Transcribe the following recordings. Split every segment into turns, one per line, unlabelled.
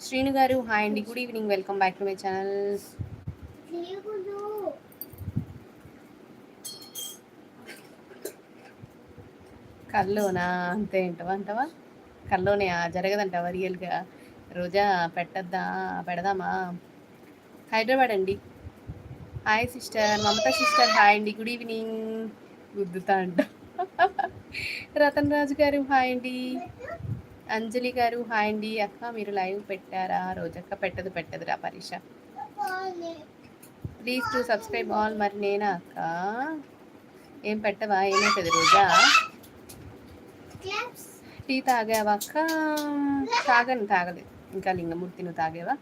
శ్రీను గారు హాయ్ అండి. Good evening. Welcome back to my channel. కల్లోనా? అంతే ఏంటవా అంటవా? కల్లోనే జరగదంటవా రియల్గా? రోజా పెట్టద్దా? పెడదామా? హైదరాబాద్ అండి. Hi sister. Mamata sister hi అండి. Good evening. గుద్దుతా అంట. రతన్ రాజు గారు హాయ్ అండి. అంజలి గారు హాయ్ అండి. అక్క మీరు లైవ్ పెట్టారా? రోజక్క పెట్టదు పెట్టదురా పరీక్ష. ప్లీజ్ టు సబ్స్క్రైబ్ ఆల్ మరి నేనా అక్క? ఏం పెట్టవా? ఏమవుతుంది రోజా? టీ తాగావా అక్క? తాగను తాగలేదు. ఇంకా లింగమూర్తి నువ్వు తాగేవా?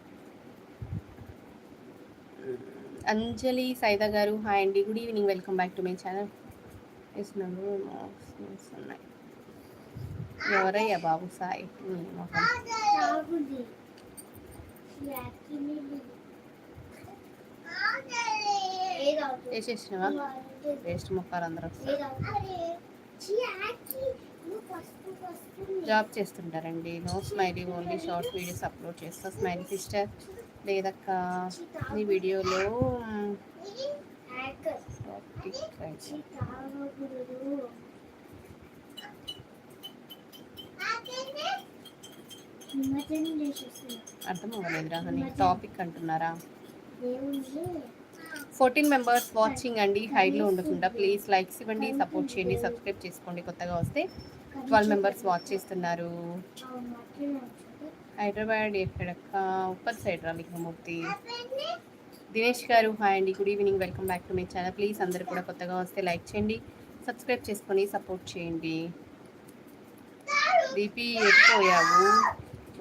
అంజలి సైదా గారు హాయ్ అండి. Good evening welcome back to my channel వేసినాము ఉన్నాయి ఎవరయ్యా బాబు సాయి? వేసేసినవా? వేస్ట్ మొక్కలు అందరూ జాబ్ చేస్తుంటారండి. No smiley only short videos upload చేస్తా. స్మైలీ సిస్టర్ లేదక్క. మీ వీడియోలో అర్థం అవ్వలేదురా అని టాపిక్ అంటున్నారా? ఫోర్టీన్ మెంబర్స్ వాచింగ్ అండి హైడ్లో ఉండకుండా ప్లీజ్ లైక్స్ ఇవ్వండి సపోర్ట్ చేయండి. సబ్స్క్రైబ్ చేసుకోండి కొత్తగా వస్తే ట్వెల్వ్ మెంబర్స్ వాచ్ చేస్తున్నారు. హైదరాబాద్ ఎక్కడక్క? ఉప్పర్ సైడ్ రా లింగమూర్తి దినేష్ గారు హాయ్ అండి good evening welcome back to my channel please అందరు కూడా కొత్తగా వస్తే లైక్ చేయండి సబ్స్క్రైబ్ చేసుకొని సపోర్ట్ చేయండి. డిపి ఎక్కిపోయావు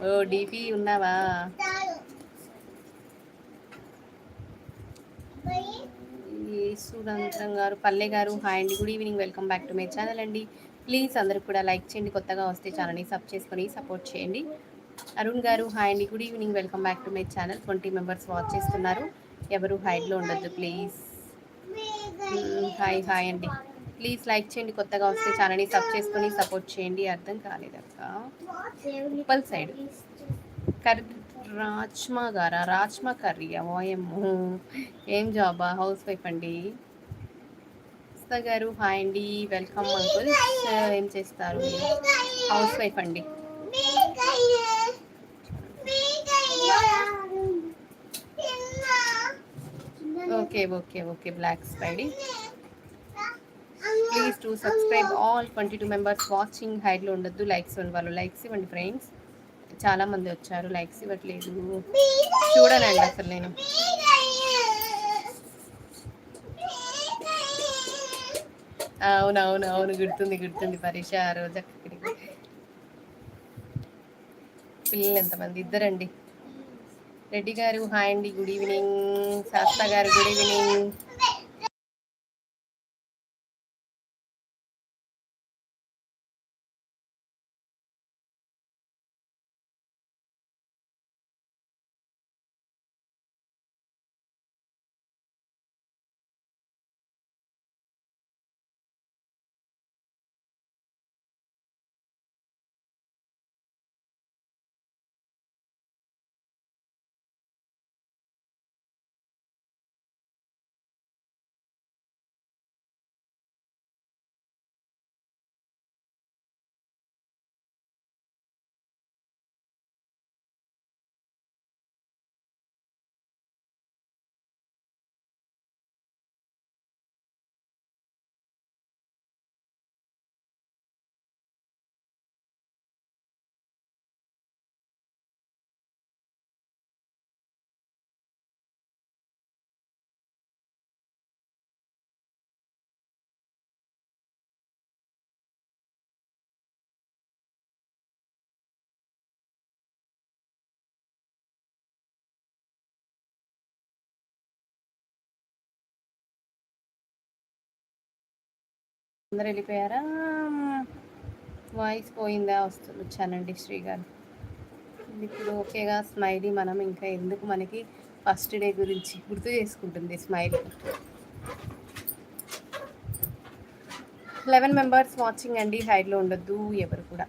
ఓ డిపి ఉన్నావా? సురంతరం గారు పల్లె గారు హాయ్ అండి. Good evening welcome back to my channel అండి. ప్లీజ్ అందరూ కూడా లైక్ చేయండి కొత్తగా వస్తే ఛానల్ని సబ్ చేసుకొని సపోర్ట్ చేయండి. అరుణ్ గారు హాయ్ అండి. Good evening welcome back to my channel. Twenty members watch చేస్తున్నారు. ఎవరు హైడ్లో ఉండొద్దు ప్లీజ్. హాయ్ హాయ్ అండి. ప్లీజ్ లైక్ చేయండి కొత్తగా వస్తే ఛానల్ని సబ్ చేసుకొని సపోర్ట్ చేయండి. అర్థం కాలేదక్క ఉప్పల్ సైడ్. కర్రీ రాజ్మా గారా? రాజ్మా కర్రీ ఓఎమ్మో ఏం జాబా? హౌస్ వైఫ్ అండి. గారు హాయ్ అండి. Welcome uncle. ఏం చేస్తారు? హౌస్ వైఫ్ అండి. Okay okay okay. Black spidey. Please to subscribe all twenty two members watching హైడ్లో ఉండొద్దు. లైక్స్ ఇవ్వండి వాళ్ళు. లైక్స్ ఇవ్వండి ఫ్రెండ్స్ చాలా మంది వచ్చారు. లైక్స్ ఇవ్వట్లేదు. చూడనండి అసలు నేను. అవునవును అవును. అవును గుర్తుంది గుర్తుంది. పరీక్ష ఆ రోజు అక్కడికి. పిల్లలు ఎంతమంది? ఇద్దరండి. రెడ్డి గారు హాయ్ అండి. గుడ్ ఈవినింగ్ శాస్త్ర గారు గుడ్ ఈవినింగ్ అందరు వెళ్ళిపోయారా? వాయిస్ పోయిందా? వస్తుంది వచ్చానండి శ్రీ గారు. ఇప్పుడు ఓకేగా స్మైలీ మనం ఇంకా ఎందుకు మనకి ఫస్ట్ డే గురించి గుర్తు చేసుకుంటుంది స్మైలీ. లెవెన్ మెంబర్స్ వాచింగ్ అండి హైడ్లో ఉండొద్దు ఎవరు కూడా.